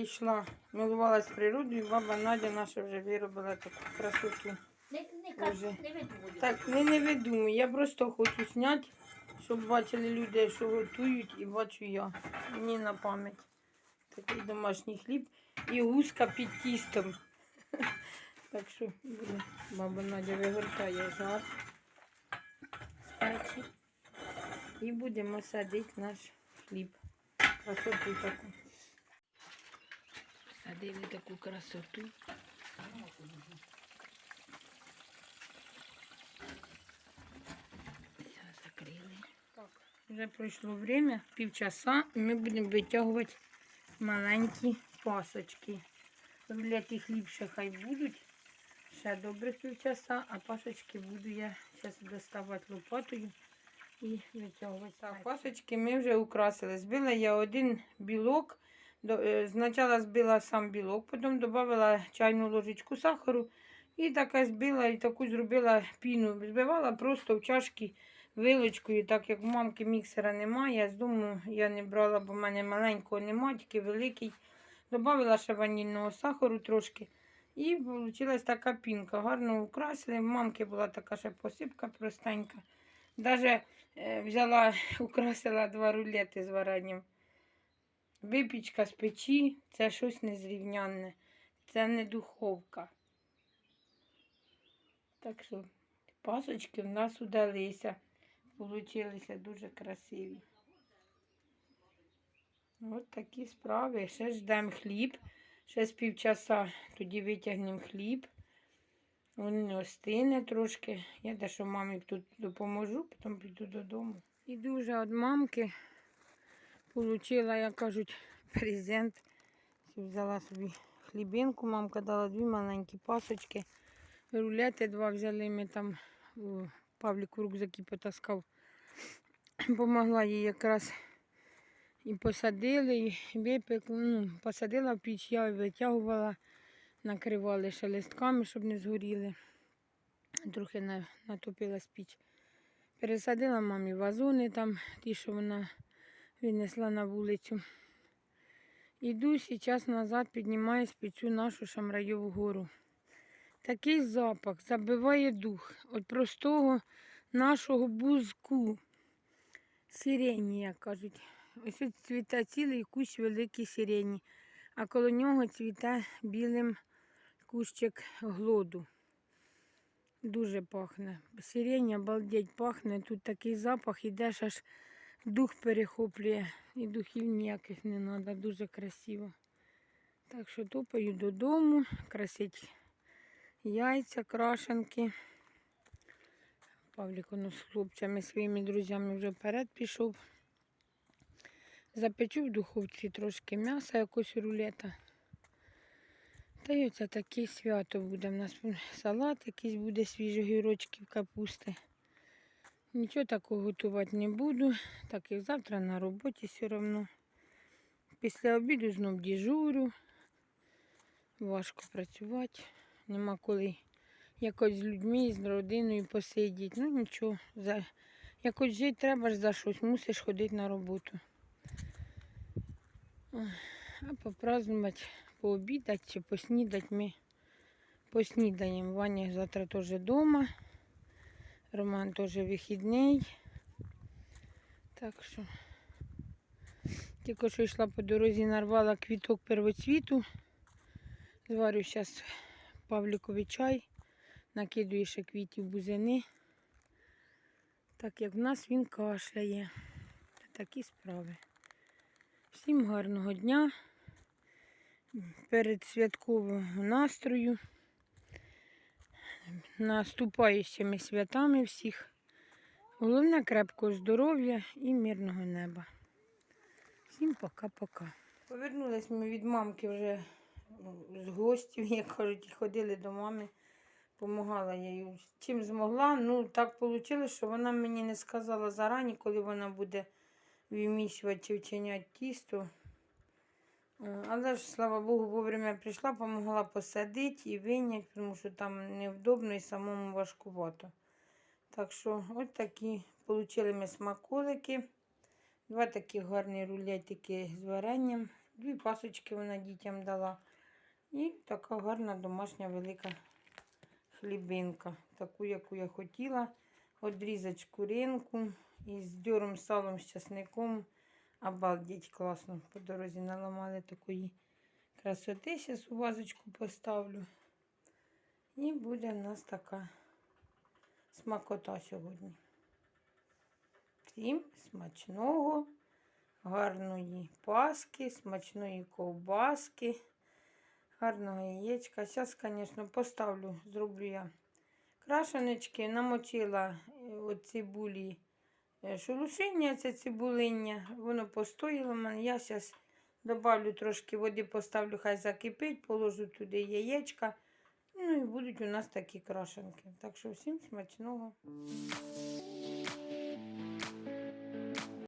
йшла, милувалась природою, баба Надя наша вже виробила таку красоту. Не, не Уже. не видумуй. Так, не, не видумуй, я просто хочу зняти, щоб бачили люди, що готують, і бачу я. Мені на пам'ять. Такий домашній хліб і гуска під тістом. Так що буде. баба Надя вигортає жар з печі. І будемо садити наш хліб. Красоту таку. Садили таку красоту. Все закрили. Так, вже пройшло время, півчаса, і ми будемо витягувати маленькі пасочки. Рулети хліб ще хай будуть. Ще добрих півчаса, а пасочки буду я зараз доставати лопатою і витягувати. Так, пасочки ми вже украсили. Збила я один білок. Е, Спочатку збила сам білок, потім додала чайну ложечку сахару і така збила і таку зробила піну. Збивала просто в чашки вилочкою, так як в мамки міксера немає. З дому я не брала, бо в мене маленького немає, тільки великий. Добавила ще ванільного сахару трошки. І вийшла така пінка. Гарно украсили. В мамки була така ще посипка простенька. Даже е, взяла, украсила два рулети з варенням. Випічка з печі це щось незрівнянне. Це не духовка. Так що пасочки в нас удалися. Получилися дуже красиві. От такі справи. Ще ждемо хліб. Ще з півчаса тоді витягнемо хліб. Він остине трошки. Я дещо мамі тут допоможу, потім піду додому. Іду вже від мамки. Получила, як кажуть, презент. Взяла собі хлібинку. Мамка дала дві маленькі пасочки. Рулети два взяли. Ми там у Павлік в рюкзаки потаскав. Помогла їй якраз і посадили, і випекли. Ну, посадила в піч, я витягувала, накривали ще листками, щоб не згоріли. Трохи на, натопила піч. Пересадила мамі вазони там, ті, що вона винесла на вулицю. Іду зараз назад, піднімаюсь під цю нашу Шамрайову гору. Такий запах забиває дух від простого нашого бузку. Сирені, як кажуть. Ось тут цвіте цілий кущ великий сирені, а коло нього цвіте білим кущик глоду. Дуже пахне. Сирень, обалдеть, пахне. Тут такий запах, ідеш аж дух перехоплює. І духів ніяких не треба, дуже красиво. Так що топаю додому, красить яйця, крашенки. Павлік воно з хлопцями, своїми друзями вже вперед пішов. Запечу в духовці трошки м'яса, якось рулета. Та й оце таке свято буде. У нас салат якийсь буде свіжих гірочків, капусти. Нічого такого готувати не буду, так як завтра на роботі все одно. Після обіду знов дежурю. Важко працювати. Нема коли якось з людьми, з родиною посидіти. Ну нічого, за... якось жити треба ж за щось, мусиш ходити на роботу. А попразднувати, пообідати чи поснідати ми поснідаємо. Ваня завтра теж вдома. Роман теж вихідний. Так що тільки що йшла по дорозі, нарвала квіток первоцвіту. Зварю зараз Павліковий чай, накидую ще квітів бузини. Так як в нас він кашляє. Такі справи. Всім гарного дня, перед святкового настрою, наступаючими святами всіх. Головне крепкого здоров'я і мирного неба. Всім пока-пока. Повернулись ми від мамки вже ну, з гостів, як кажуть, ходили до мами. Помагала я їй чим змогла. Ну, так вийшло, що вона мені не сказала зарані, коли вона буде вимісювати чи вчиняти тісто. Але ж, слава Богу, вовремя прийшла, допомогла посадити і виняти, тому що там невдобно і самому важкувато. Так що ось такі отримали ми смаколики. Два такі гарні рулетики з варенням Дві пасочки вона дітям дала. І така гарна домашня велика хлібинка. Таку, яку я хотіла. Одрізати шкуринку із дьором, салом, з часником. Обалдеть класно. По дорозі наламали такої красоти. Зараз у вазочку поставлю. І буде в нас така смакота сьогодні. Всім смачного, гарної паски, смачної ковбаски, гарного яєчка. Зараз, звісно, поставлю, зроблю я крашеночки, намочила е, от цибулі е, шелушиння, це цибулиння. Воно постояло в мене. Я зараз добавлю трошки води, поставлю, хай закипить, положу туди яєчка. Ну і будуть у нас такі крашенки. Так що всім смачного.